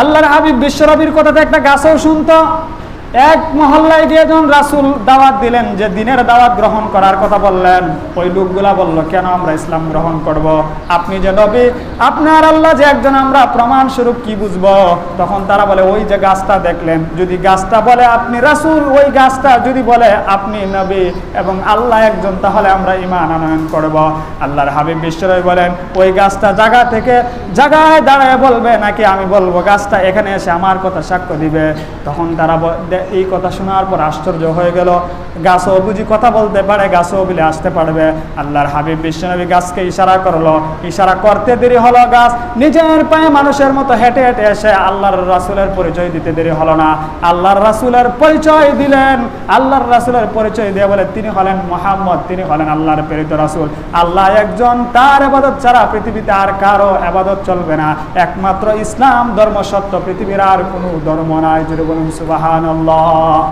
আল্লাহর হাবিব বিশ্বরবির কথা তো একটা গাছও শুনতো। এক মহল্লায় গিয়ে যখন রাসুল দাওয়াত দিলেন যে দিনের দাওয়াত গ্রহণ করার কথা বললেন, ওই লোকগুলা বলল, কেন আমরা ইসলাম গ্রহণ করব? আপনি যে নবী, আপনার আল্লাহ যে একজন আমরা প্রমাণ স্বরূপ কি বুঝব? তখন তারা বলে, ওই যে গাছটা দেখলেন, যদি গাছটা বলে আপনি রাসুল, ওই গাছটা যদি বলে আপনি নবী এবং আল্লাহ একজন, তাহলে আমরা ইমান আনয়ন করব। আল্লাহর হাবিব বিশ্বরবি বলেন, ওই গাছটা জায়গা থেকে জায়গায় দাঁড়ায় বলবে, নাকি আমি বলব, গাছটা এখানে এসে আমার কথা সাক্ষ্য দিবে? তখন তারা এই কথা শোনার পর আশ্চর্য হয়ে গেল। গাছও বুঝি কথা বলতে পারে, গাছও বলে আসতে পারবে। আল্লাহর হাবিব বিশ্বনবী গাছকে ইশারা করল। ইশারা করতে দেরি হলো গাছ। নিজের পায়ে মানুষের মতো হেঁটে হেঁটে এসে আল্লাহর রাসুলের পরিচয় দিতে দেরি হলো না। আল্লাহর রাসুলের পরিচয় দিলেন। আল্লাহর রাসুলের পরিচয় দিয়ে বলে তিনি হলেন মোহাম্মদ, তিনি হলেন আল্লাহর প্রেরিত রাসুল। আল্লাহ একজন, তার আবাদত ছাড়া পৃথিবীতে আর কারও আবাদত চলবে না। একমাত্র ইসলাম, ধর্ম, সত্য, পৃথিবীর আর কোনো ধর্ম নাই। যদি বলুন সুবাহান 好